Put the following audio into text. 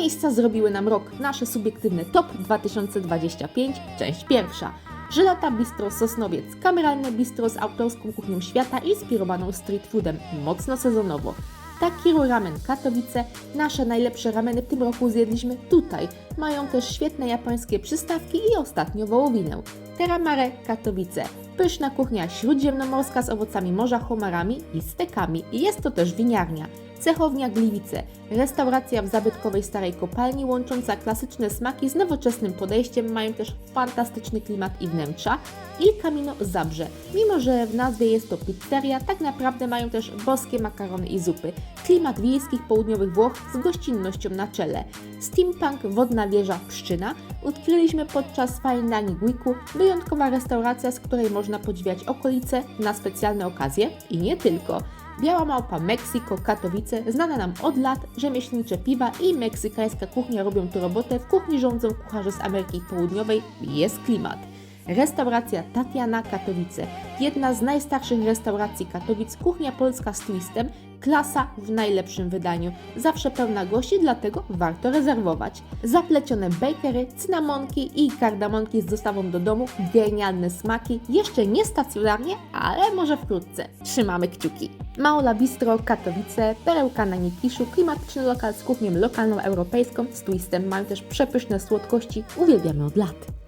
miejsca zrobiły nam rok. Nasze subiektywne top 2025, część pierwsza. Żelata Bistro Sosnowiec, kameralne bistro z autorską kuchnią świata inspirowaną street foodem, mocno sezonowo. Takiru Ramen Katowice, nasze najlepsze rameny w tym roku zjedliśmy tutaj. Mają też świetne japońskie przystawki i ostatnio wołowinę. Teramare Katowice, pyszna kuchnia śródziemnomorska z owocami morza, homarami i stekami. Jest to też winiarnia. Cechownia Gliwice, restauracja w zabytkowej starej kopalni łącząca klasyczne smaki z nowoczesnym podejściem, mają też fantastyczny klimat i wnętrza. Il Camino Zabrze. Mimo, że w nazwie jest to pizzeria, tak naprawdę mają też boskie makarony i zupy. Klimat wiejskich południowych Włoch z gościnnością na czele. Steampunk Wodna Wieża Pszczyna odkryliśmy podczas Fine Dining Weeku, wyjątkowa restauracja, z której można podziwiać okolice na specjalne okazje i nie tylko. Biała Małpa Meksiko, Katowice, znana nam od lat, rzemieślnicze piwa i meksykańska kuchnia robią tu robotę, w kuchni rządzą kucharze z Ameryki Południowej, jest klimat. Restauracja Tatiana Katowice, jedna z najstarszych restauracji Katowic, kuchnia polska z twistem, klasa w najlepszym wydaniu. Zawsze pełna gości, dlatego warto rezerwować. Zaplecione bakery, cynamonki i kardamonki z dostawą do domu, genialne smaki, jeszcze nie stacjonarnie, ale może wkrótce. Trzymamy kciuki. Maola Bistro, Katowice, perełka na Nikiszu, klimatyczny lokal z kuchnią lokalną europejską z twistem, mają też przepyszne słodkości, uwielbiamy od lat.